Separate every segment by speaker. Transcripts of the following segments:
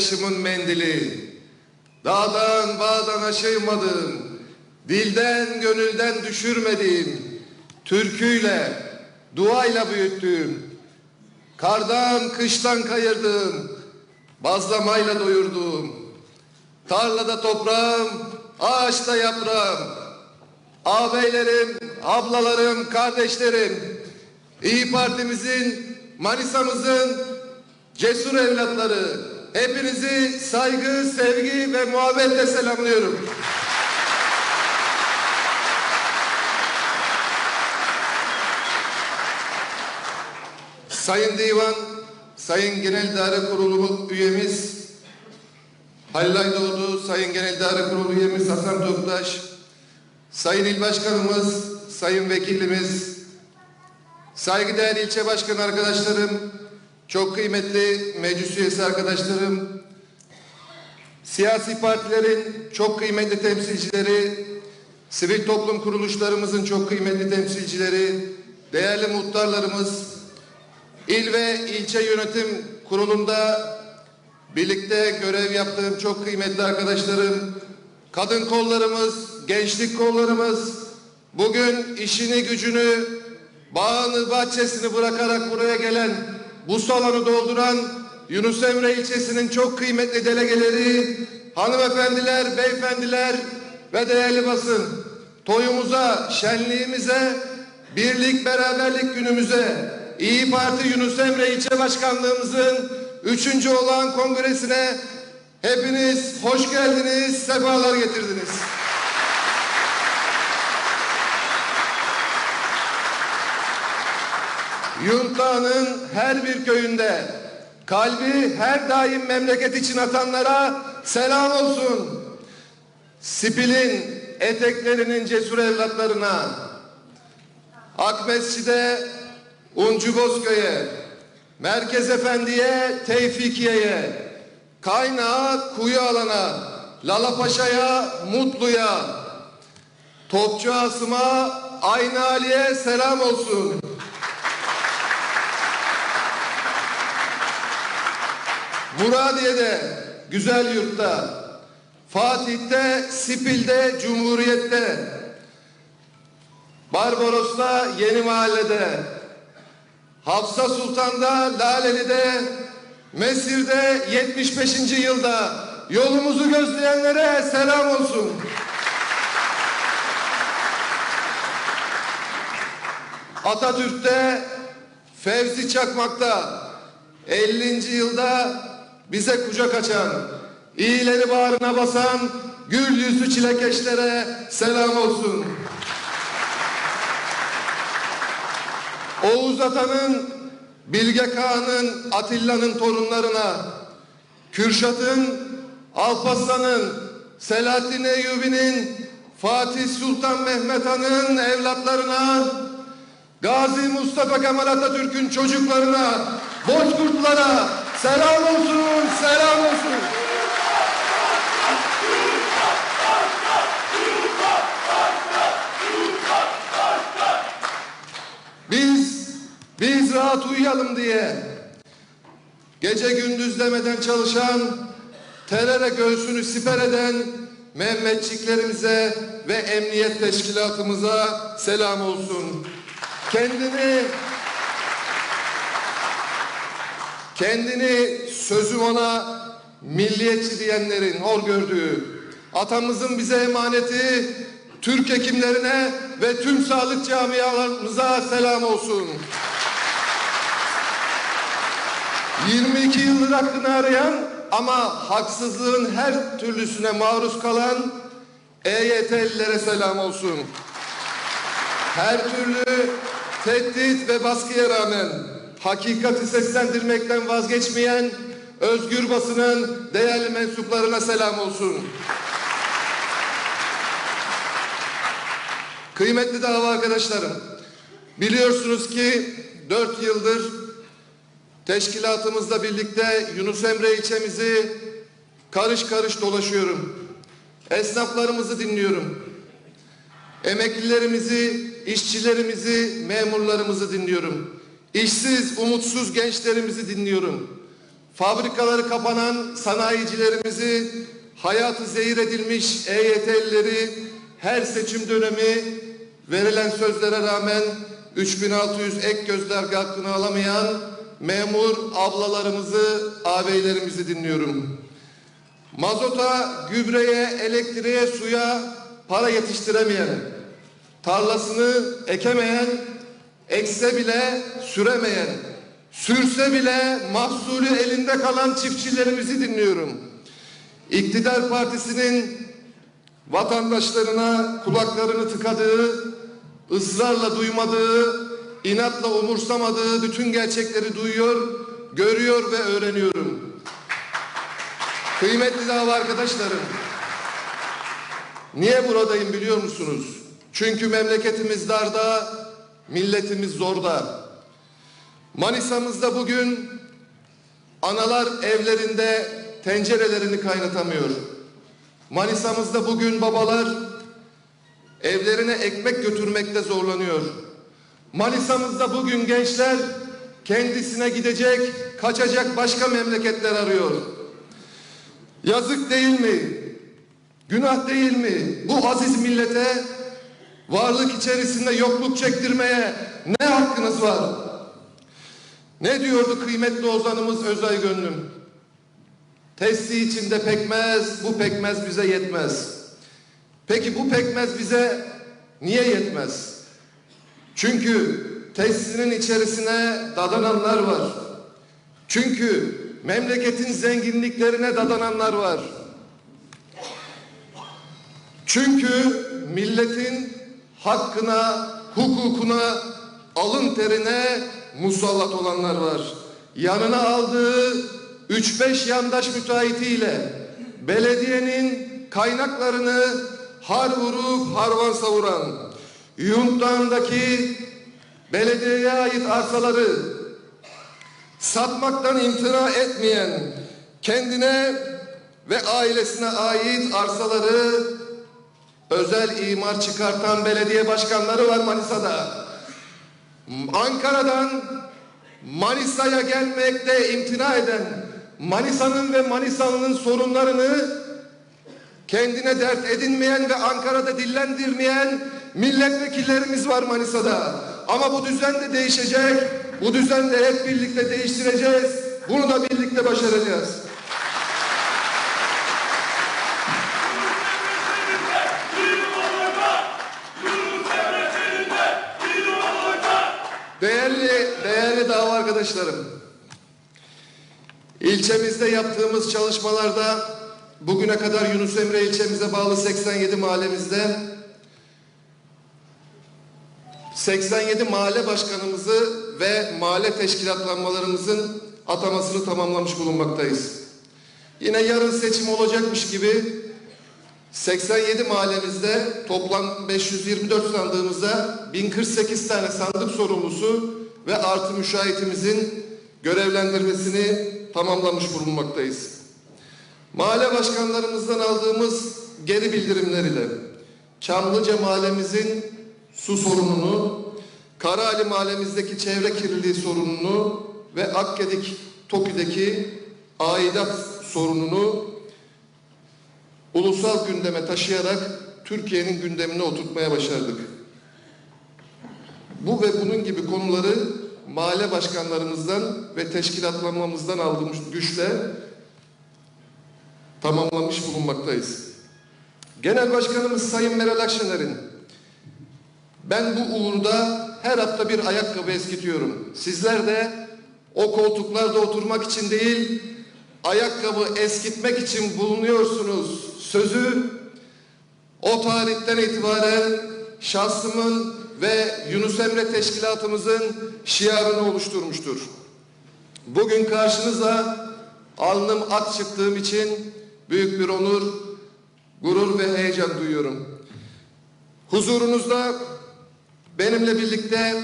Speaker 1: gözyaşımın mendili. Dağdan bağdan aşıymadım, dilden gönülden düşürmediğim, türküyle, duayla büyüttüğüm, kardan kıştan kayırdığım, bazlamayla doyurduğum, tarlada toprağım, ağaçta yaprağım, ağabeylerim, ablalarım, kardeşlerim, İyi Partimizin, Manisa'mızın cesur evlatları, hepinizi saygı, sevgi ve muhabbetle selamlıyorum. Sayın Divan, Sayın Genel İdare Kurulu üyemiz Halil Aydoğdu, Sayın Genel İdare Kurulu üyemiz Hasan Toptaş, Sayın İl Başkanımız, Sayın Vekilimiz, saygıdeğer ilçe başkan arkadaşlarım, çok kıymetli meclis üyesi arkadaşlarım, siyasi partilerin çok kıymetli temsilcileri, sivil toplum kuruluşlarımızın çok kıymetli temsilcileri, değerli muhtarlarımız, il ve ilçe yönetim kurulunda birlikte görev yaptığım çok kıymetli arkadaşlarım, kadın kollarımız, gençlik kollarımız, bugün işini gücünü, bağını bahçesini bırakarak buraya gelen, bu salonu dolduran Yunus Emre ilçesinin çok kıymetli delegeleri, hanımefendiler, beyefendiler ve değerli basın, toyumuza, şenliğimize, birlik beraberlik günümüze, İyi Parti Yunus Emre ilçe başkanlığımızın üçüncü olan kongresine hepiniz hoş geldiniz, sefalar getirdiniz. Yunta'nın her bir köyünde kalbi her daim memleket için atanlara selam olsun. Spil'in eteklerinin cesur evlatlarına, Akmesçi'de Uncu Bozköy'e, Merkez Efendi'ye, Tevfikiye'ye, Kaynağa, Kuyu Alan'a, Lalapaşa'ya, Mutlu'ya, Topçu Asım'a, Aynı Ali'ye selam olsun. Muradiye'de, Güzel Yurt'ta, Fatih'te, Sipil'de, Cumhuriyet'te, Barbaros'ta, Yeni Mahalle'de, Hafsa Sultan'da, Laleli'de, Mesir'de 75. yılda yolumuzu gözleyenlere selam olsun. Atatürk'te, Fevzi Çakmak'ta 50. yılda bize kucak açan, iyileri bağrına basan gül yüzlü çilekeşlere selam olsun. Oğuz Atan'ın, Bilge Kağan'ın, Atilla'nın torunlarına, Kürşat'ın, Alparslan'ın, Selahattin Eyyubi'nin, Fatih Sultan Mehmet Han'ın evlatlarına, Gazi Mustafa Kemal Atatürk'ün çocuklarına, Bozkurtlara selam olsun, selam olsun. Biz, biz rahat uyuyalım diye gece gündüz demeden çalışan, teröre göğsünü siper eden Mehmetçiklerimize ve emniyet teşkilatımıza selam olsun. Kendini kendini sözü ona milliyetçi diyenlerin hor gördüğü atamızın bize emaneti Türk hekimlerine ve tüm sağlık camialarımıza selam olsun. 22 yıldır hakkını arayan ama haksızlığın her türlüsüne maruz kalan EYT'lilere selam olsun. Her türlü tehdit ve baskıya rağmen hakikati seslendirmekten vazgeçmeyen özgür basının değerli mensuplarına selam olsun. Kıymetli dava arkadaşlarım, biliyorsunuz ki dört yıldır teşkilatımızla birlikte Yunus Emre ilçemizi karış karış dolaşıyorum. Esnaflarımızı dinliyorum. Emeklilerimizi, işçilerimizi, memurlarımızı dinliyorum. İşsiz, umutsuz gençlerimizi dinliyorum. fabrikaları kapanan sanayicilerimizi, hayatı zehir edilmiş EYT'lileri her seçim dönemi verilen sözlere rağmen 3600 ek gözler hakkını alamayan memur ablalarımızı, ağabeylerimizi dinliyorum. Mazota, gübreye, elektriğe, suya para yetiştiremeyen, tarlasını ekemeyen, ekse bile süremeyen, sürse bile mahsulü elinde kalan çiftçilerimizi dinliyorum. İktidar Partisi'nin vatandaşlarına kulaklarını tıkadığı, ısrarla duymadığı, inatla umursamadığı bütün gerçekleri duyuyor, görüyor ve öğreniyorum. Kıymetli dava arkadaşlarım, niye buradayım biliyor musunuz? Çünkü memleketimiz darda, milletimiz zorda. Manisa'mızda bugün analar evlerinde tencerelerini kaynatamıyor. Manisa'mızda bugün babalar evlerine ekmek götürmekte zorlanıyor. Manisa'mızda bugün gençler kendisine gidecek, kaçacak başka memleketler arıyor. Yazık değil mi? Günah değil mi? Bu aziz millete varlık içerisinde yokluk çektirmeye ne hakkınız var? Ne diyordu kıymetli ozanımız Özay Gönlüm? Testi içinde pekmez, bu pekmez bize yetmez. Peki bu pekmez bize niye yetmez? Çünkü testinin içerisine dadananlar var. Çünkü memleketin zenginliklerine dadananlar var. Çünkü milletin hakkına, hukukuna, alın terine musallat olanlar var. Yanına aldığı 3-5 yandaş müteahhitiyle belediyenin kaynaklarını har vurup harvan savuran, Yuntağındaki belediyeye ait arsaları satmaktan imtina etmeyen, kendine ve ailesine ait arsaları özel imar çıkartan belediye başkanları var Manisa'da. Ankara'dan Manisa'ya gelmekte imtina eden, Manisa'nın ve Manisalı'nın sorunlarını kendine dert edinmeyen ve Ankara'da dillendirmeyen milletvekillerimiz var Manisa'da. Ama bu düzen de değişecek. Bu düzen de hep birlikte değiştireceğiz. Bunu da birlikte başaracağız. Değerli, değerli dava arkadaşlarım. İlçemizde yaptığımız çalışmalarda bugüne kadar Yunus Emre ilçemize bağlı 87 mahallemizde 87 mahalle başkanımızı ve mahalle teşkilatlanmalarımızın atamasını tamamlamış bulunmaktayız. Yine yarın seçim olacakmış gibi 87 mahallemizde toplam 524 sandığımızda 1048 tane sandık sorumlusu ve artı müşahitimizin görevlendirmesini tamamlamış bulunmaktayız. Mahalle başkanlarımızdan aldığımız geri bildirimler ile Çamlıca mahallemizin su sorununu, Karaali mahallemizdeki çevre kirliliği sorununu ve Akgedik Toki'deki aidat sorununu ulusal gündeme taşıyarak Türkiye'nin gündemine oturtmaya başardık. Bu ve bunun gibi konuları mahalle başkanlarımızdan ve teşkilatlanmamızdan aldığımız güçle tamamlamış bulunmaktayız. Genel Başkanımız Sayın Meral Akşener'in ben bu uğurda her hafta bir ayakkabı eskitiyorum. Sizler de o koltuklarda oturmak için değil, ayakkabı eskitmek için bulunuyorsunuz. Sözü o tarihten itibaren şahsımın ve Yunus Emre Teşkilatımızın şiarını oluşturmuştur. Bugün karşınıza alnım ak çıktığım için büyük bir onur, gurur ve heyecan duyuyorum. Huzurunuzda benimle birlikte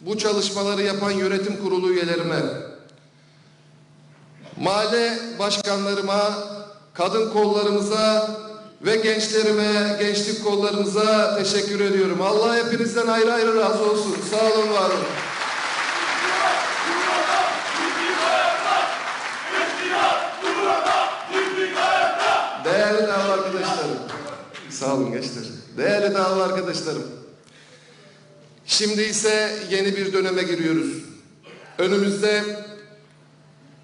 Speaker 1: bu çalışmaları yapan yönetim kurulu üyelerime, mahalle başkanlarıma, kadın kollarımıza ve gençlerime, gençlik kollarımıza teşekkür ediyorum. Allah hepinizden ayrı ayrı razı olsun. Sağ olun, var olun. Değerli dava arkadaşlarım, sağ olun gençler. Değerli dava arkadaşlarım, şimdi ise yeni bir döneme giriyoruz. Önümüzde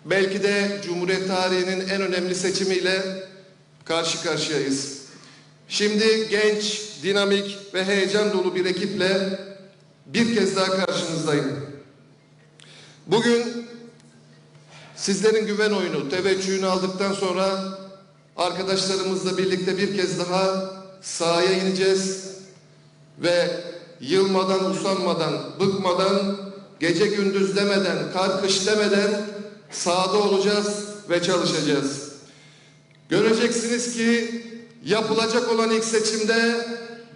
Speaker 1: belki de Cumhuriyet tarihinin en önemli seçimiyle karşı karşıyayız. Şimdi genç, dinamik ve heyecan dolu bir ekiple bir kez daha karşınızdayım. Bugün sizlerin güven oyunu, teveccühünü aldıktan sonra arkadaşlarımızla birlikte bir kez daha sahaya ineceğiz ve yılmadan, usanmadan, bıkmadan, gece gündüz demeden, kar kış demeden sahada olacağız ve çalışacağız. Göreceksiniz ki yapılacak olan ilk seçimde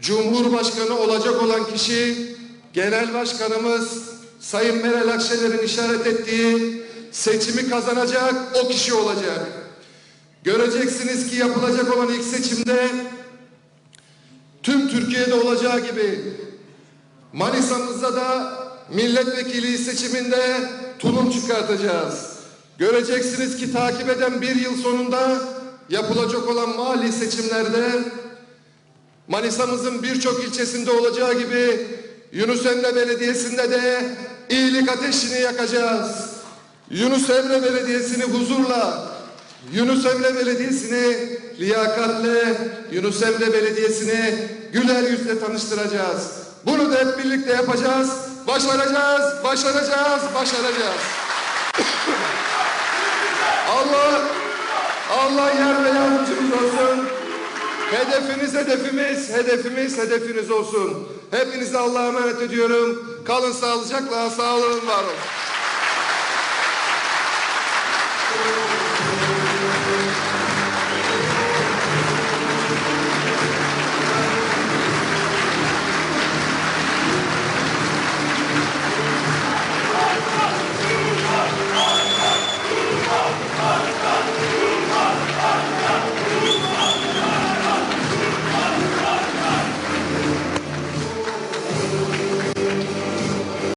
Speaker 1: Cumhurbaşkanı olacak olan kişi Genel Başkanımız Sayın Meral Akşener'in işaret ettiği seçimi kazanacak o kişi olacak. Göreceksiniz ki yapılacak olan ilk seçimde tüm Türkiye'de olacağı gibi Manisa'mızda da milletvekili seçiminde tulum çıkartacağız. Göreceksiniz ki takip eden bir yıl sonunda yapılacak olan mali seçimlerde Manisa'mızın birçok ilçesinde olacağı gibi Yunus Emre Belediyesi'nde de iyilik ateşini yakacağız. Yunus Emre Belediyesi'ni huzurla, Yunus Emre Belediyesi'ni liyakatle, Yunus Emre Belediyesi'ni güler yüzle tanıştıracağız. Bunu da hep birlikte yapacağız. Başaracağız, başaracağız, başaracağız. Allah Allah yer ve yardımcımız olsun. Hedefiniz hedefimiz, hedefimiz hedefiniz olsun. Hepinize Allah'a emanet ediyorum. Kalın sağlıcakla, sağ olun, var olun.